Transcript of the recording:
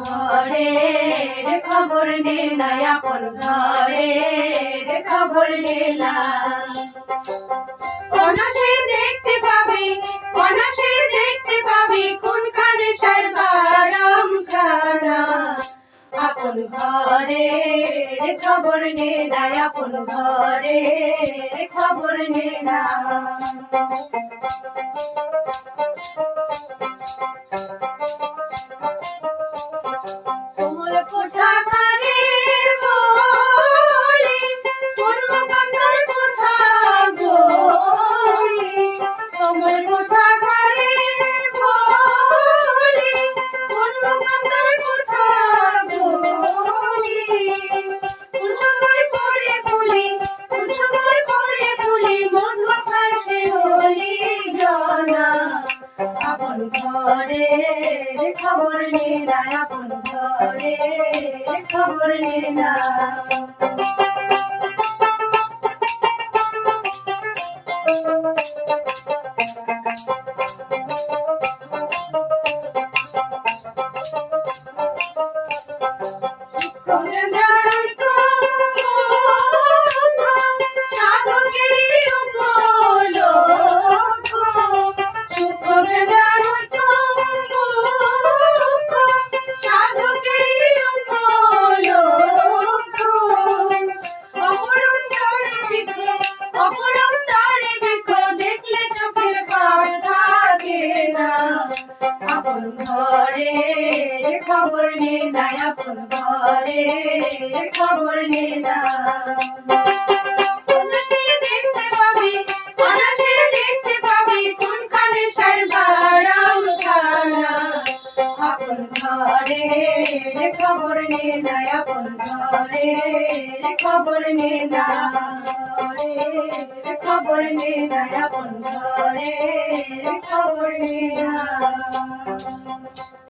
ঘরের খবর নে না আপন ঘরের খবর নে। ঘরের খবর নে না আপন রে খবর নে না। কোমল আপন ঘরের খবর নে না আপন ঘরের খবর নে। খবর নে না আপন ঘরে খবর নে না। খবর নে না আপন ঘরের খবর নে না খবর নে না আপন খবর না